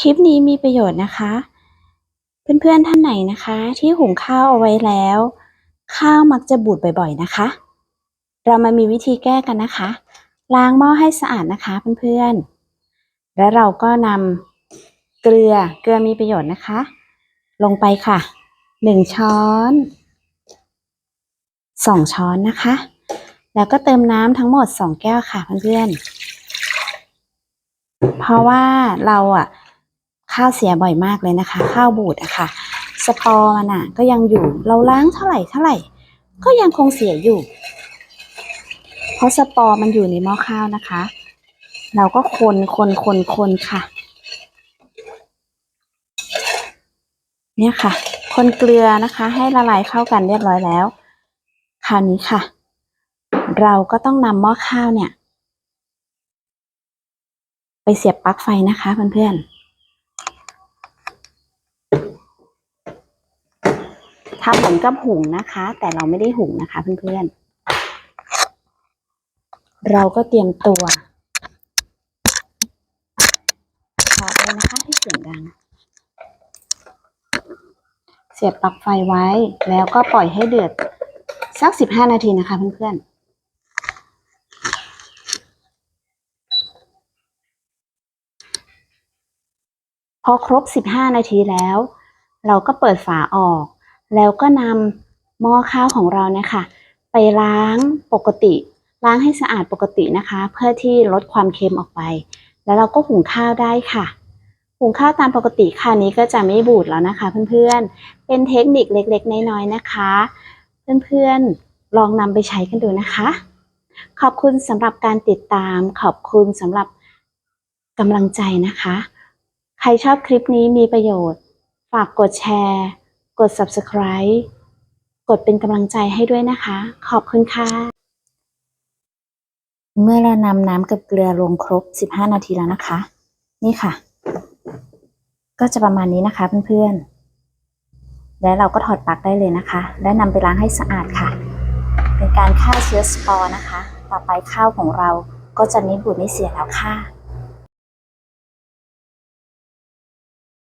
คลิปนี้มีประโยชน์นะคะ เพื่อนๆท่านไหนนะคะ ที่หุงข้าวเอาไว้แล้ว ข้าวมักจะบูดบ่อยๆนะคะ เรามามีวิธีแก้กันนะคะ ล้างหม้อให้สะอาดนะคะเพื่อนๆ แล้วเราก็นำเกลือเกลือมีประโยชน์นะคะ ลงไปค่ะหนึ่งช้อนสองช้อนนะคะ แล้วก็เติมน้ำทั้งหมดสองแก้วค่ะเพื่อนๆเพราะว่าเราอะ ข้าวเสียบ่อยมากเลยนะคะ ข้าวบูดอะค่ะสปอร์มันอะก็ยังอยู่เราล้างเท่าไหร่เท่าไหร่ ก็ยังคงเสียอยู่ เพราะสปอร์มันอยู่ในหม้อข้าวนะคะ เราก็คนคนคนคนค่ะ เนี่ยค่ะ คนเกลือนะคะ ให้ละลายเข้ากันเรียบร้อยแล้ว คราวนี้ค่ะ เราก็ต้องนำหม้อข้าวเนี่ย ไปเสียบปลั๊กไฟนะคะเพื่อนๆ ทำเหมือนกับหุงนะคะ แต่เราไม่ได้หุงนะคะเพื่อนๆ เราก็เตรียมตัวขอเลยนะคะให้เสียงดัง เสียบปลั๊กไฟไว้ แล้วก็ปล่อยให้เดือดสักสิบห้านาทีนะคะเพื่อนๆพอครบสิบห้านาทีแล้ว เราก็เปิดฝาออก แล้วก็นำหม้อข้าวของเราเนี่ยค่ะไปล้างปกติ ล้างให้สะอาดปกตินะคะ เพื่อที่ลดความเค็มออกไป แล้วเราก็หุงข้าวได้ค่ะหุงข้าวตามปกติค่ะนี้ก็จะไม่บูดแล้วนะคะ เพื่อนๆ เป็นเทคนิคเล็กๆ น้อยๆนะคะ เพื่อนๆลองนำไปใช้กันดูนะคะ ขอบคุณสำหรับการติดตาม ขอบคุณสำหรับกำลังใจนะคะ ใครชอบคลิปนี้มีประโยชน์ ฝากกดแชร์ กด subscribe กดเป็นกำลังใจให้ด้วยนะคะ ขอบคุณค่ะ เมื่อเรานำน้ำกับเกลือลงครบ 15 นาทีแล้วนะคะ นี่ค่ะ ก็จะประมาณนี้นะคะเพื่อนๆ แล้วเราก็ถอดปลั๊กได้เลยนะคะ และนำไปล้างให้สะอาดค่ะ เป็นการฆ่าเชื้อสปอร์นะคะ ต่อไปข้าวของเราก็จะไม่บูดไม่เสียแล้วค่ะ